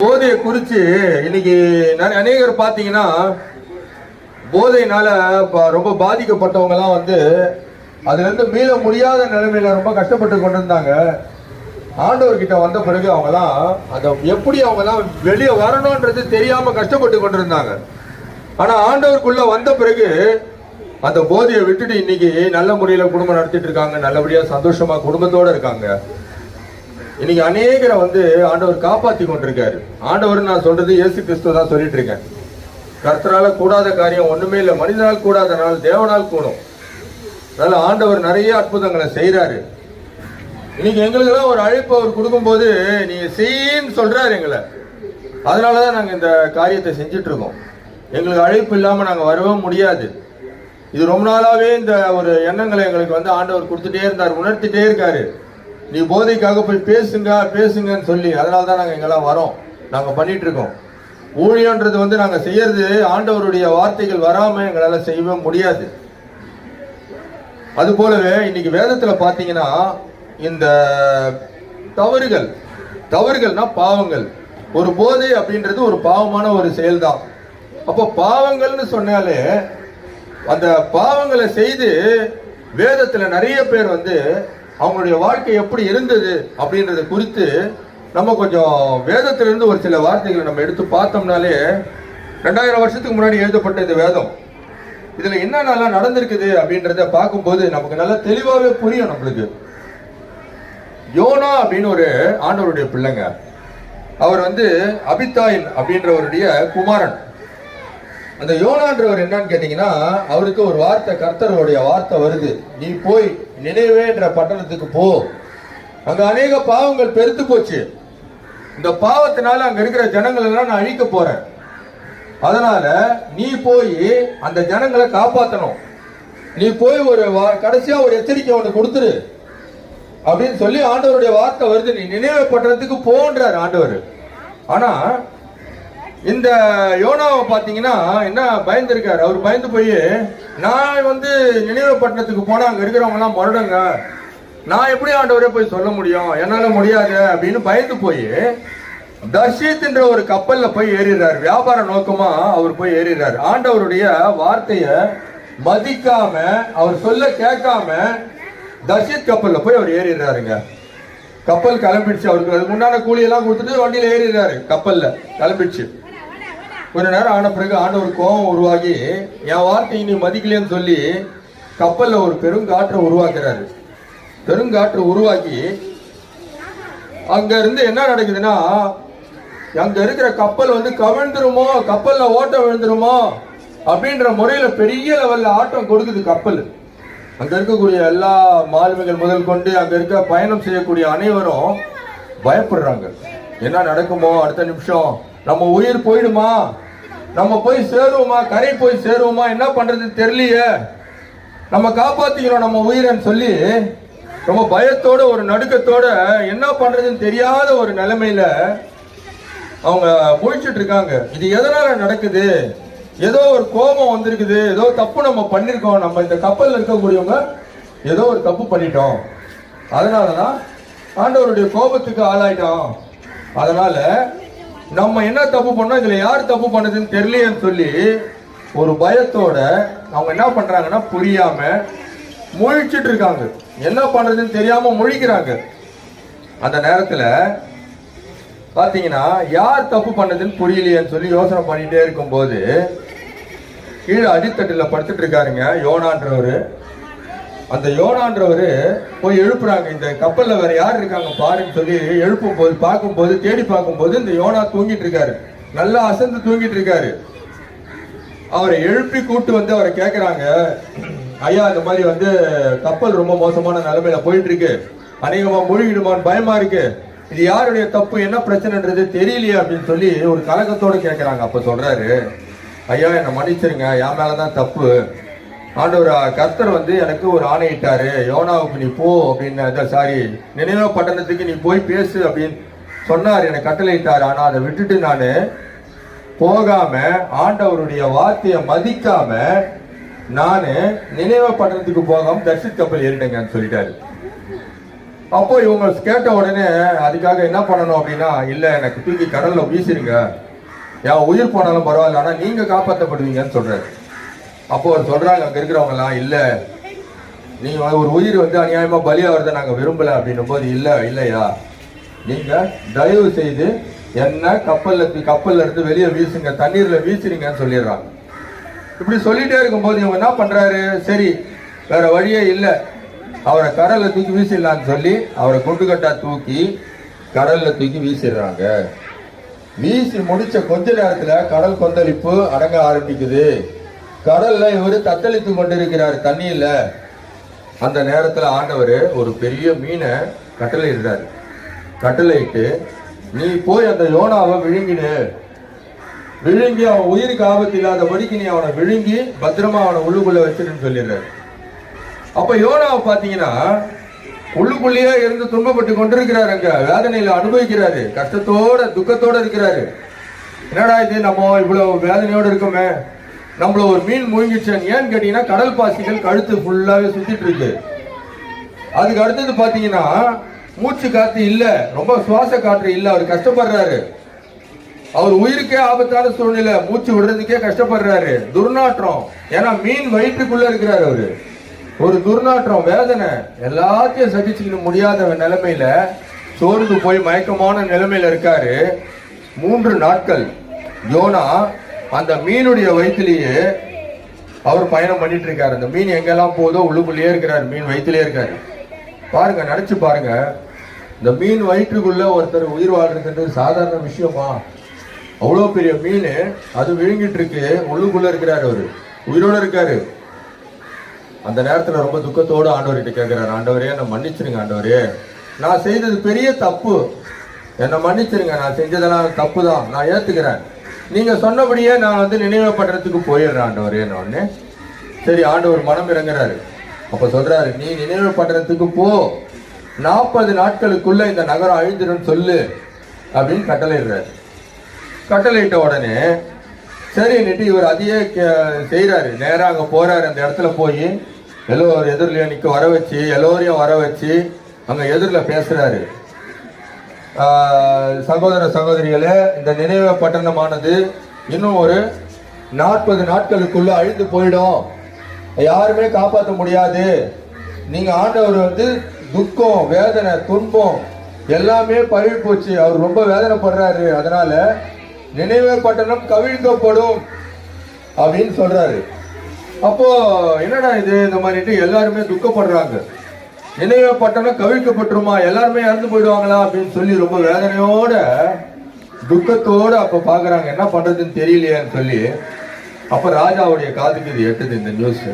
போதையை குறித்து இன்னைக்கு நிறைய அநேகர் பார்த்தீங்கன்னா போதையினால ரொம்ப பாதிக்கப்பட்டவங்கலாம் வந்து அதுலேருந்து மீள முடியாத நிலைமையில ரொம்ப கஷ்டப்பட்டு கொண்டு இருந்தாங்க ஆண்டவர்கிட்ட வந்த பிறகு அவங்கலாம் அதை எப்படி அவங்கலாம் வெளியே வரணுன்றது தெரியாம கஷ்டப்பட்டு கொண்டு இருந்தாங்க ஆனா ஆண்டவருக்குள்ள வந்த பிறகு அந்த போதையை விட்டுட்டு இன்னைக்கு நல்ல முறையில குடும்பம் நடத்திட்டு இருக்காங்க. நல்லபடியா சந்தோஷமா குடும்பத்தோட இருக்காங்க. இன்னைக்கு அநேகரை வந்து ஆண்டவர் காப்பாற்றி கொண்டிருக்காரு. ஆண்டவர் நான் சொல்றது இயேசு கிறிஸ்துவ தான் சொல்லிட்டு இருக்கேன். கர்த்தரால கூடாத காரியம் ஒண்ணுமே இல்லை. மனிதனால் கூடாத நாள் தேவனால் கூடும். அதனால ஆண்டவர் நிறைய அற்புதங்களை செய்கிறாரு இன்னைக்கு எங்களுக்கெல்லாம் ஒரு அழைப்பு அவர் கொடுக்கும்போது நீங்க செய்யின்னு சொல்றாரு எங்களை. அதனாலதான் நாங்க இந்த காரியத்தை செஞ்சுட்டு இருக்கோம். எங்களுக்கு அழைப்பு இல்லாம நாங்க வரவே முடியாது. இது ரொம்ப நாளாவே இந்த ஒரு எண்ணங்களை எங்களுக்கு வந்து ஆண்டவர் கொடுத்துட்டே இருந்தார் உணர்த்திட்டே இருக்காரு. நீ போதைக்காக போய் பேசுங்க பேசுங்கன்னு சொல்லி அதனால தான் நாங்கள் இங்கெல்லாம் வரோம். நாங்கள் பண்ணிட்டு இருக்கோம் ஊழியன்றது வந்து நாங்கள் செய்யறது ஆண்டவருடைய வார்த்தைகள் வராமல் எங்களால் செய்யவே முடியாது. அது போலவே இன்னைக்கு வேதத்தில் பார்த்தீங்கன்னா இந்த தவறுகள் தவறுகள்னா பாவங்கள். ஒரு போதை அப்படின்றது ஒரு பாவமான ஒரு செயல்தான். அப்போ பாவங்கள்னு சொன்னாலே அந்த பாவங்களை செய்து வேதத்தில் நிறைய பேர் வந்து அவங்களுடைய வாழ்க்கை எப்படி இருந்தது அப்படின்றத குறித்து நம்ம கொஞ்சம் வேதத்திலிருந்து ஒரு சில வார்த்தைகளை நம்ம எடுத்து பார்த்தோம்னாலே ரெண்டாயிரம் வருஷத்துக்கு முன்னாடி எழுதப்பட்ட இந்த வேதம் இதில் என்னென்னலாம் நடந்திருக்குது அப்படின்றத பார்க்கும்போது நமக்கு நல்லா தெளிவாகவே புரியும் நம்மளுக்கு. யோனா அப்படின்னு ஒரு ஆண்டவருடைய பிள்ளைங்க அவர் வந்து அபித்தாயின் அப்படின்றவருடைய குமாரன். அந்த யோனான்றவர் என்னன்னு கேட்டீங்கன்னா அவருக்கு ஒரு வார்த்தை கர்த்தருடைய வார்த்தை வருது. நீ போய் நினைவேன்ற பட்டணத்துக்கு போ. அங்க அநேக பாவங்கள் பெருத்து போச்சு. இந்த பாவத்தினால அங்க இருக்கிற ஜனங்கள் எல்லாம் நான் அழிக்க போறேன். அதனால நீ போய் அந்த ஜனங்களை காப்பாத்தணும். நீ போய் ஒரு வா- கடைசியா ஒரு எச்சரிக்கை ஒன்று கொடுத்துரு. அப்படின்னு சொல்லி ஆண்டவருடைய வார்த்தை வருது. நீ நினைவு பட்டணத்துக்கு போன்றார் ஆண்டவர். ஆனா இந்த யோனாவை பார்த்தீங்கன்னா என்ன பயந்துருக்காரு? அவர் பயந்து போய் நான் வந்து நினைவு பட்டணத்துக்கு போனால் அங்கே இருக்கிறவங்கலாம் நான் எப்படி ஆண்டவரே போய் சொல்ல முடியும்? என்னால் முடியாது. அப்படின்னு பயந்து போய் தர்ஷித்ன்ற ஒரு கப்பலில் போய் ஏறிடுறாரு. வியாபார நோக்கமாக அவர் போய் ஏறிடுறாரு. ஆண்டவருடைய வார்த்தையை மதிக்காம அவர் சொல்ல கேட்காம தர்ஷித் கப்பலில் போய் அவர் ஏறிடுறாருங்க. கப்பல் கிளம்பிடுச்சு. அவருக்கு அதுக்கு உண்டான கூலியெல்லாம் கொடுத்துட்டு வண்டியில் ஏறிடுறாரு கப்பலில். கிளம்பிடுச்சு. கொஞ்ச நேரம் ஆன பிறகு ஆண்டவர் கோபம் உருவாகி என் வார்த்தையை நீ மதிக்கலன்னு சொல்லி கப்பலில் ஒரு பெருங்காற்றை உருவாக்குறாரு. பெருங்காற்று உருவாக்கி அங்க இருந்து என்ன நடக்குதுன்னா அங்க இருக்கிற கப்பல் வந்து கவிழ்ந்துருமோ கப்பலில் ஓட்டம் விழுந்துருமோ அப்படின்ற முறையில் பெரிய லெவலில் ஆட்டம் கொடுக்குது கப்பல். அங்கே இருக்கக்கூடிய எல்லா மாலுமிகள் முதல் கொண்டு அங்கே இருக்க பயணம் செய்யக்கூடிய அனைவரும் பயப்படுறாங்க. என்ன நடக்குமோ அடுத்த நிமிஷம் நம்ம உயிர் போயிடுமா? நம்ம போய் சேருவோமா? கரை போய் சேருவோமா? என்ன பண்றது தெரியலையே. நம்ம காப்பாத்திக்கிறோம் நம்ம உயிரன்னு சொல்லி ரொம்ப பயத்தோட ஒரு நடுக்கத்தோட என்ன பண்றதுன்னு தெரியாத ஒரு நிலைமையில அவங்க முழிச்சிட்டு இருக்காங்க. இது எதனால நடக்குது? ஏதோ ஒரு கோபம் வந்திருக்குது. ஏதோ தப்பு நம்ம பண்ணிருக்கோம். நம்ம இந்த கப்பலில் இருக்கக்கூடியவங்க ஏதோ ஒரு தப்பு பண்ணிட்டோம். அதனாலதான் ஆண்டவருடைய கோபத்துக்கு ஆளாயிட்டோம். அதனால நம்ம என்ன தப்பு பண்ணோம் இதுல யார் தப்பு பண்ணதுன்னு தெரியலையேன்னு சொல்லி ஒரு பயத்தோட அவங்க என்ன பண்றாங்கன்னா புரியாம முழிச்சிட்டு இருக்காங்க. என்ன பண்றதுன்னு தெரியாம முழிக்கிறாங்க. அந்த நேரத்துல பாத்தீங்கன்னா யார் தப்பு பண்ணதுன்னு புரியலையேன்னு சொல்லி யோசனை பண்ணிட்டே இருக்கும்போது கீழே அடித்தட்டில் படுத்துட்டு இருக்காருங்க யோனான்றவர். அந்த யோனான்றவர் போய் எழுப்புறாங்க. இந்த கப்பலில் வேற யார் இருக்காங்க பாருன்னு சொல்லி எழுப்பும் போது பார்க்கும்போது தேடி பார்க்கும்போது இந்த யோனா தூங்கிட்டு இருக்காரு. நல்லா அசந்து தூங்கிட்டு இருக்காரு. அவரை எழுப்பி கூட்டு வந்து அவரை கேட்குறாங்க ஐயா இந்த மாதிரி வந்து கப்பல் ரொம்ப மோசமான நிலைமையில போயிட்டு இருக்கு அநேகமா மூழ்கிடுமான்னு பயமா இருக்கு. இது யாருடைய தப்பு? என்ன பிரச்சனைன்றது தெரியலையே அப்படின்னு சொல்லி ஒரு கலகத்தோடு கேட்குறாங்க அப்போ சொல்கிறாரு ஐயா என்னை மன்னிச்சிருங்க. என் மேலதான் தப்பு. ஆண்டவர் கர்த்தர் வந்து எனக்கு ஒரு ஆணையிட்டாரு. யோனாவுக்கு நீ போ அப்படின்னு சாரி நினைவு பட்டணத்துக்கு நீ போய் பேசு அப்படின்னு சொன்னார் எனக்கு கட்டளையிட்டார். ஆனால் அதை விட்டுட்டு நான் போகாம ஆண்டவருடைய வார்த்தையை மதிக்காம நான் நினைவு பட்டணத்துக்கு போகாம தர்ஷித் கப்பல் ஏறிட்டேங்கன்னு சொல்லிட்டாரு. அப்போ இவங்க கேட்ட உடனே அதுக்காக என்ன பண்ணணும் அப்படின்னா இல்ல எனக்கு தூக்கி கடல்ல வீசிருங்க. என் உயிர் போனாலும் பரவாயில்ல ஆனா நீங்க காப்பாற்றப்படுவீங்கன்னு சொல்றாரு. அப்போ அவர் சொல்றாங்க அங்க இருக்கிறவங்க எல்லாம் இல்ல நீங்க ஒரு உயிர் வந்து அநியாயமா பலியாகிறத நாங்க விரும்பல அப்படின்னும் போது இல்ல இல்லையா? நீங்க தயவு செய்து என்ன கப்பல்ல தூக்கி- கப்பல்ல இருந்து வெளியே வீசுங்க தண்ணீர்ல வீசுறீங்கன்னு சொல்லிடுறாங்க. இப்படி சொல்லிட்டே இருக்கும்போது இவங்க என்ன பண்றாரு? சரி வேற வழியே இல்லை. அவரை கடல்ல தூக்கி வீசிடலாம்னு சொல்லி அவரை குண்டுகட்டா தூக்கி கடல்ல தூக்கி வீசிடுறாங்க. வீசி முடிச்ச கொஞ்ச நேரத்துல கடல் கொந்தளிப்பு அடங்க ஆரம்பிக்குது. கடல்ல இவர் தத்தளித்து கொண்டிருக்கிறார் தண்ணியில அந்த நேரத்துல ஆண்டவர் ஒரு பெரிய மீனை கட்டளையிடுறாரு. கட்டளையிட்டு நீ போய் அந்த யோனாவை விழுங்கிடு. விழுங்கி அவன் உயிருக்கு ஆபத்து இல்லாதபடிக்கு நீ அவனை விழுங்கி பத்திரமா அவனை உள்ளுக்குள்ள வச்சிருன்னு சொல்லிடுறாரு. அப்ப யோனாவை பாத்தீங்கன்னா உள்ளுக்குள்ளேயே இருந்து துன்பப்பட்டு கொண்டிருக்கிறாரு அங்க. வேதனையில அனுபவிக்கிறாரு. கஷ்டத்தோட துக்கத்தோட இருக்கிறாரு. என்னடா இது? நம்ம இவ்வளவு வேதனையோட இருக்கோமே. நம்மள ஒரு மீன் முழுங்கிச்சேன் ஏன்னு கேட்டீங்கன்னா கடல் பாசிகள் கழுத்து ஃபுல்லாவே சுத்திட்டு இருக்கு. அதுக்கு அடுத்தது பாத்தீங்கன்னா மூச்சு காத்து இல்ல. ரொம்ப சுவாச காற்று இல்ல. அவர் கஷ்டப்படுறாரு. அவர் உயிருக்கே ஆபத்தான சூழ்நிலை. மூச்சு விடுறதுக்கே கஷ்டப்படுறாரு. துர்நாற்றம். ஏன்னா மீன் வயிற்றுக்குள்ள இருக்கிறாரு அவரு. ஒரு துர்நாற்றம் வேதனை. எல்லாத்தையும் சகிச்சுக்க முடியாத நிலைமையில சோர்ந்து போய் மயக்கமான நிலைமையில இருக்காரு. மூன்று நாட்கள். யோனா அந்த மீனுடைய வயிற்றுலேயே அவர் பயணம் பண்ணிட்டு இருக்காரு அந்த மீன் எங்கெல்லாம் போதோ உள்ளுக்குள்ளேயே இருக்கிறார். மீன் வயிற்றுலேயே இருக்காரு. பாருங்க நினைச்சு பாருங்க. இந்த மீன் வயிற்றுக்குள்ள ஒருத்தர் உயிர் வாழ்றதுன்றது சாதாரண விஷயமா? அவ்வளோ பெரிய மீன் அது விழுங்கிட்டு இருக்கு உள்ளுக்குள்ள இருக்கிறாரு அவரு. உயிரோட இருக்காரு. அந்த நேரத்தில் ரொம்ப துக்கத்தோடு ஆண்டவர்கிட்ட கேட்குறாரு. ஆண்டவரே என்னை மன்னிச்சிருங்க ஆண்டவரே. நான் செய்தது பெரிய தப்பு. என்னை மன்னிச்சிருங்க. நான் செஞ்சதெல்லாம் தப்பு தான் நான் ஏற்றுக்கிறேன் நீங்க சொன்னபடியே நான் வந்து நினைவு பண்ணுறதுக்கு போயிடுறேன் ஆண்டவரே ஒன்று சரி ஆண்டவர் மனம் இறங்குறாரு. அப்ப சொல்றாரு நீ நினைவு பண்ணுறதுக்கு போ. நாற்பது நாட்களுக்குள்ள இந்த நகரம் அழிஞ்சிடும் சொல்லு அப்படின்னு கட்டளையிடுறாரு. கட்டளையிட்ட உடனே சரி நெட்டி இவர் அதையே கே- நேராக அங்கே அங்க போறாரு அந்த இடத்துல போய் எல்லோரும் எதிரில் அன்னைக்கு வர வச்சு எல்லோரையும் வர வச்சு அங்கே எதிரில் பேசுறாரு. சகோதர சகோதரிகளே இந்த நினைவு பட்டணமானது இன்னும் ஒரு நாற்பது நாட்களுக்குள்ள அழிந்து போயிடும். யாருமே காப்பாற்ற முடியாது. நீங்க ஆண்டவர் வந்து துக்கம் வேதனை துன்பம் எல்லாமே பழகி போச்சு. அவர் ரொம்ப வேதனைப்படுறாரு. அதனால நினைவு பட்டணம் கவிழ்க்கப்படும் அப்படின்னு சொல்றாரு. அப்போ என்னடா இது? இந்த மாதிரிட்டு எல்லாருமே துக்கப்படுறாங்க. நினைவு பட்டணம் கவிழ்க்கப்பட்டுருமா? எல்லாருமே இறந்து போயிடுவாங்களா அப்படின்னு சொல்லி ரொம்ப வேதனையோட துக்கத்தோட அப்ப பாக்குறாங்க. என்ன பண்றதுன்னு தெரியலையேன்னு சொல்லி அப்ப ராஜாவுடைய காதுக்கு இது எட்டுது இந்த நியூஸ்